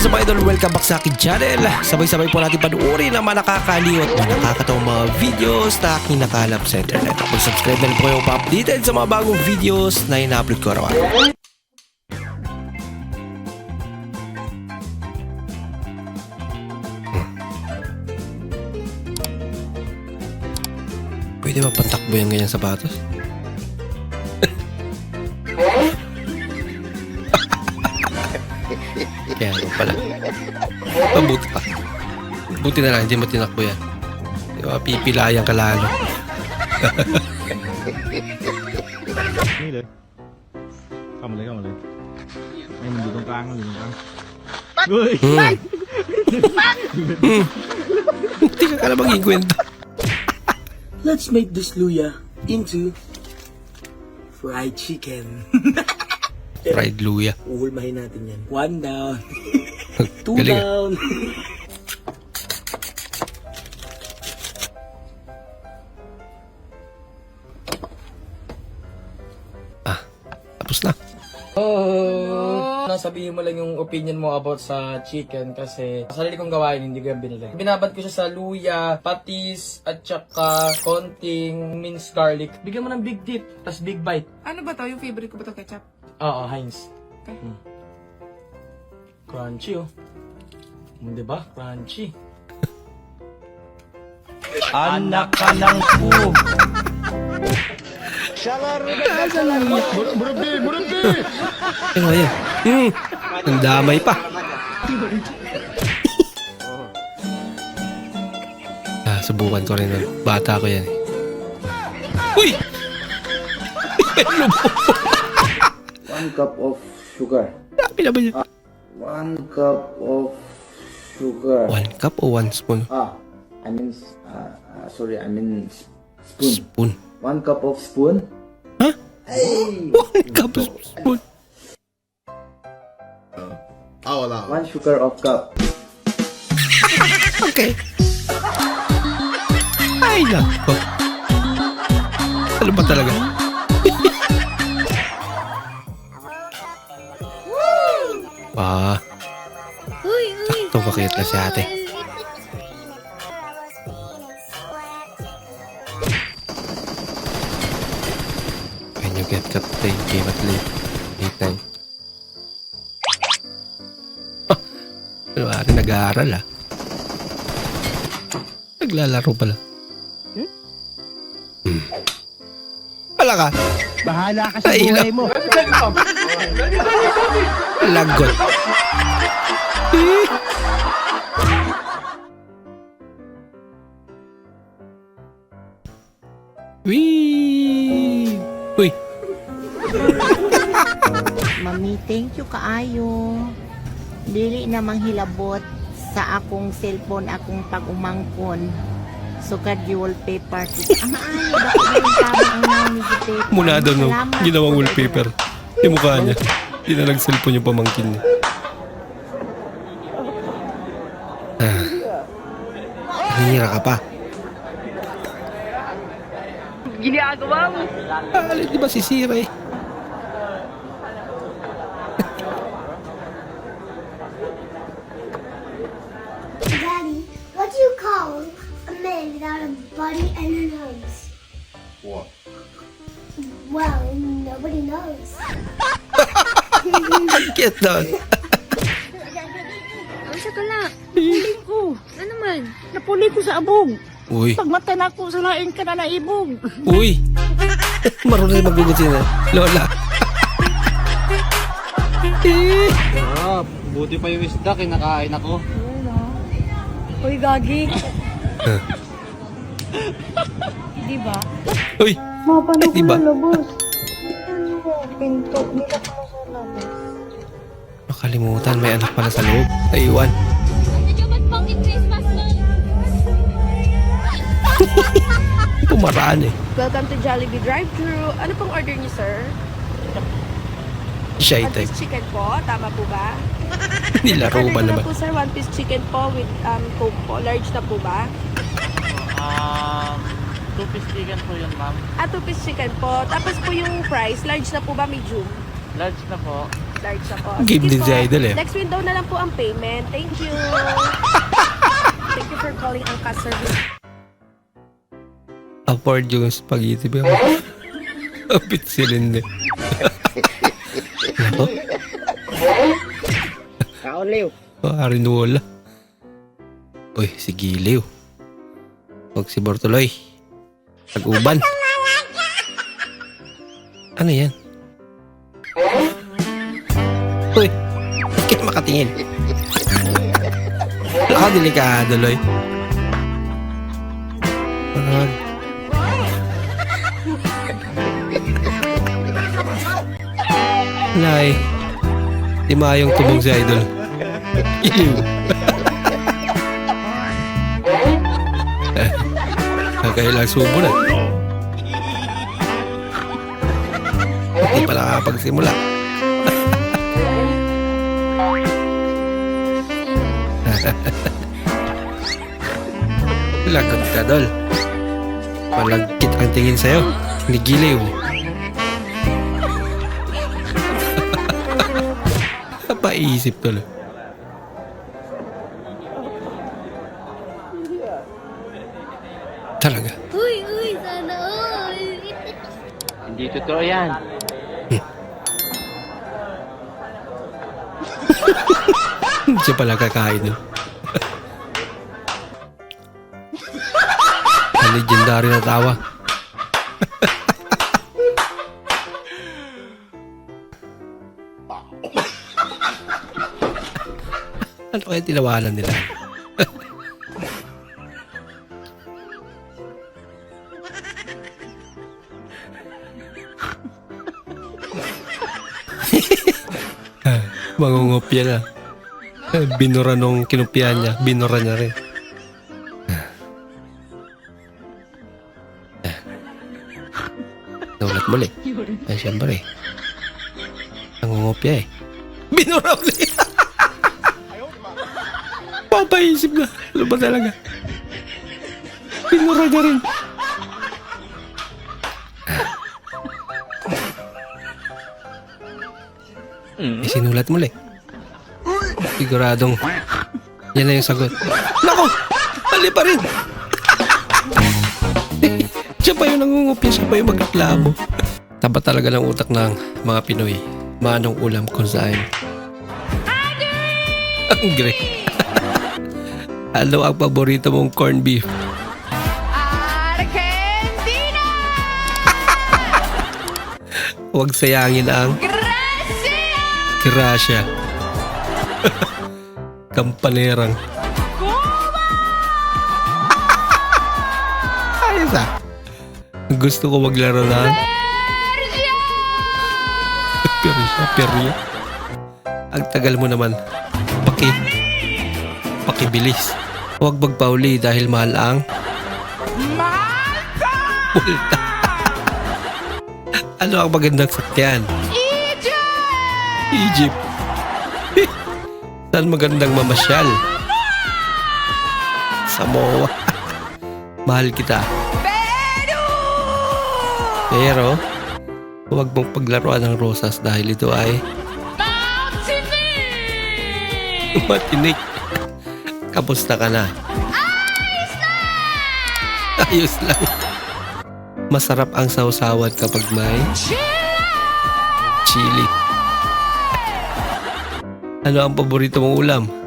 is up idol? Welcome back sa akin channel. Sabay-sabay po natin panuorin ang mga nakakaliw at mga mga videos na aking nakalap sa internet. Kung subscribe na rin po kayo pa-updated sa mga bagong videos na ina-upload ko araw-araw. Pwede ba pantakbo yung ganyan sapatos? Buti na lang, hindi mo tinakbo yan. Di ba, pipilayan ka lalo.นี่เลยเข้ามาเลยเข้ามาเลยให้มันอยู่ตรงกลางมันอยู่ตรงกลางเฮ้ย Hmm. Hmm. Hindi ka kala maging kwento. Let's make this luya into fried chicken. Fried luya. Uhulmahin natin yan. One down. Two Galing ah. down. Tapos na. Oh, sabihin mo lang yung opinion mo about sa chicken kasi sa sarili kong gawain, hindi ko yan binili. Binabad ko siya sa luya, patis, at saka konting minced garlic. Bigyan mo ng big dip, tas big bite. Ano ba to? Yung favorite ko ba to ketchup? Oo, Heinz. Okay. Mm. Crunchy oh. Mm, Di ba? Crunchy. anak ka ng po Ano nga yan? Hmm. Ang damay pa. ah, subukan ko rin. Bata ko yan eh. Uy! One cup of sugar. Dami naman yun. One cup of sugar. One cup o one spoon? Ah, I mean, uh, uh, sorry, I mean spoon. Spoon. One cup of spoon. Hey! One cup of spoon. One sugar of cup. Okay. Ay, nako. Ano ba talaga? ah, Uy, uy. sakto bakit na si ate. Get cut playing game at late, late night. Ah, ano nag-aaral ah. Naglalaro pala. Hmm. Wala ka. bahala ka sa Ay, buhay mo Lagot. Wee! Mami, thank you kaayo. Dili na manghilabot sa akong cellphone akong pag-umangkon. Sukad yung wallpaper. Ang maayo ba yung tama ang nanigite? muna daw no, ginawang wallpaper. Yung mukha niya. Hindi na nag-cellphone yung pamangkin niya. Ah. Hihira ka pa. Ginagawa mo. Ah, di ba sisira eh? Cute doon. Asa ka lang? Huling ko. Ano man? Napuli ko sa abog. Uy, Pagmata na ko sa laing ka na naibog. uy. Marunong na magugutin na. Lola. eh. Ah, buti pa yung isda, kinakain ako. Uy, gagi. Di ba? Uy. Ay, di ba? Pinto. Nilak mo sa labas. Makalimutan, may anak pala sa loob. Naiwan. Pumaraan eh. Welcome to Jollibee Drive-Thru. Ano pong order niyo, sir? Shy One type. piece chicken po. Tama po ba? Nilaro ba Order ko naman? po, sir. One piece chicken po with um, coke po. Large na po ba? Um, two-piece chicken po yun, ma'am. Ah, two piece chicken po. Tapos po yung price, large na po ba? Medium? Large na po. Large na po. Game Sige din po. si Idol eh. Next window na lang po ang payment. Thank you. Thank you for calling Angka Service. Afford yung spaghetti ba? Kapit silindi. Nako. Kaon, Leo. Parin wala. Uy, si Giliw. Huwag si Bortoloy. Tag-uban. Ano yan? Uy, bakit makatingin? Ka delikado, Loy. Parang... Lay. Di maayong tubog si Idol. Iliw. Kakailang subo na. Hindi pa nakakapagsimula. Lagot ka, Dol. Malagkit ang tingin sa'yo. Ni Giliw. Paisip tuloy. Talaga. Uy, uy, sana all. Hindi totoo yan. Siya pala kakain. Ang legendary na tawa. ano kaya tinawanan nila? Mangungopya na. Eh, Binura nung kinupyan niya. Binura niya rin. Naulat muli. Ay, siyempre. Nangungopya eh. Binura ulit. Papaisip na. Ano ba talaga? Binura niya rin. Eh, sinulat muli. Siguradong yan na yung sagot. Nako! Mali pa rin! siya pa yung nangungupya, siya pa yung magreklamo. Taba talaga ng utak ng mga Pinoy. Manong ulam kung saan. Angry! ano ang paborito mong corned beef? Huwag sayangin ang... Gracia! Kampanerang. Ayos ah. Gusto ko maglaro ng... Persia! Persia! Ang tagal mo naman. Paki... Pakibilis. Huwag magpauli dahil mahal ang... Multa! ano ang magandang sakyan? Egypt! Egypt! Saan magandang mamasyal? Samoa. Mahal kita. Pero, huwag mong paglaruan ng rosas dahil ito ay... Matinik! Kamusta ka na? Ayos lang! Masarap ang sausawan kapag may... Chili! Ano ang paborito mong ulam?